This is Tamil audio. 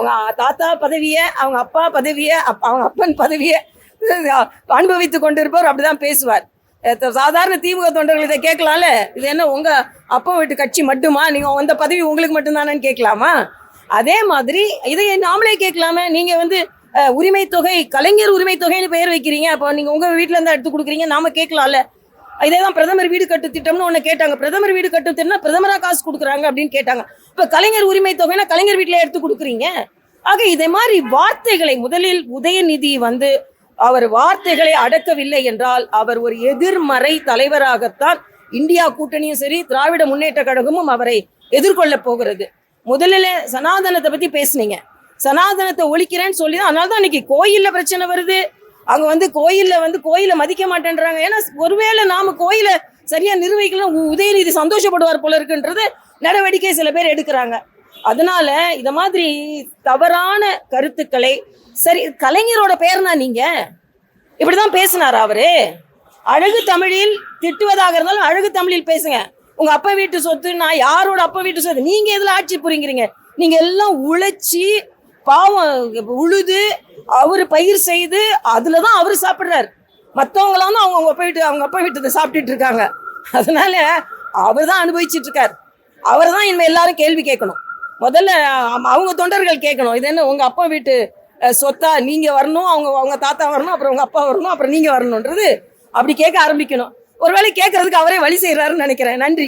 அவங்க தாத்தா பதவியை அவங்க அப்பா பதவியை அப்- அவங்க அப்பன் பதவியை அனுபவித்து கொண்டிருப்பவர் அப்படிதான் பேசுவார். சாதாரண திமுக தொண்டர்கள் இதை கேட்கலாம்ல? இது என்ன உங்கள் அப்பா வீட்டு கட்சி மட்டுமா? நீங்கள் அந்த பதவி உங்களுக்கு மட்டும்தானு கேட்கலாமா? அதே மாதிரி இதை நாமளே கேட்கலாமே. நீங்கள் வந்து உரிமை தொகை கலைஞர் உரிமை தொகைன்னு பெயர் வைக்கிறீங்க. அப்போ நீங்கள் உங்கள் வீட்டில் இருந்தால் எடுத்து கொடுக்குறீங்க. நாம கேட்கலாம்ல. இதே தான் பிரதமர் வீடு கட்டு திட்டம்னு ஒன்று கேட்டாங்க. பிரதமர் வீடு கட்டு திட்டம்னா பிரதமரா காசு கொடுக்குறாங்க அப்படின்னு கேட்டாங்க. இப்போ கலைஞர் உரிமை தொகைனா கலைஞர் வீட்டில் எடுத்து கொடுக்குறீங்க. ஆக இதே மாதிரி வார்த்தைகளை முதலில் உதயநிதி வந்து அவர் வார்த்தைகளை அடக்கவில்லை என்றால் அவர் ஒரு எதிர்மறை தலைவராகத்தான் இந்தியா கூட்டணியும் சரி திராவிட முன்னேற்ற கழகமும் அவரை எதிர்கொள்ள போகிறது. முதல்ல சனாதனத்தை பத்தி பேசுனீங்க. சனாதனத்தை ஒழிக்கிறேன்னு சொல்லி தான் அதனால தான் இன்னைக்கு கோயில்ல பிரச்சனை வருது. அங்க வந்து கோயில்ல வந்து கோயிலை மதிக்க மாட்டேன்றாங்க. ஏன்னா ஒருவேளை நாம கோயிலை சரியா நிர்வகிக்கலாம் உதயநிதி சந்தோஷப்படுவார் போல இருக்குன்றது நடவடிக்கை சில பேர் எடுக்கிறாங்க. அதனால இத மாதிரி தவறான கருத்துக்களை சரி கலைஞரோட பேர்னா நீங்க? இப்படிதான் பேசினார் அவரு? அழகு தமிழில் திட்டுவதாக இருந்தாலும் அழகு தமிழில் பேசுங்க. உங்க அப்பா வீட்டு சொத்து நான் யாரோட அப்பா வீட்டு சொத்து? நீங்க எதுல ஆட்சி புரிங்கிறீங்க நீங்க எல்லாம் உழைச்சி பாவம் உழுது அவர் பயிர் செய்து அதில் தான் அவர் சாப்பிடுறாரு. மற்றவங்களாம் தான் அவங்க அவங்க அப்பா வீட்டு அவங்க அப்பா வீட்டு சாப்பிட்டுட்டு இருக்காங்க. அதனால அவர் தான் அனுபவிச்சிட்டு இருக்கார். அவர் தான் இனிமேல் எல்லாரும் கேள்வி கேட்கணும். முதல்ல அவங்க தொண்டர்கள் கேட்கணும். இது என்ன உங்கள் அப்பா வீட்டு சொத்தா நீங்கள் வரணும் அவங்க அவங்க தாத்தா வரணும் அப்புறம் உங்கள் அப்பா வரணும் அப்புறம் நீங்கள் வரணுன்றது அப்படி கேட்க ஆரம்பிக்கணும். ஒருவேளை கேட்கறதுக்கு அவரே வழி செய்கிறாருன்னு நினைக்கிறேன். நன்றி.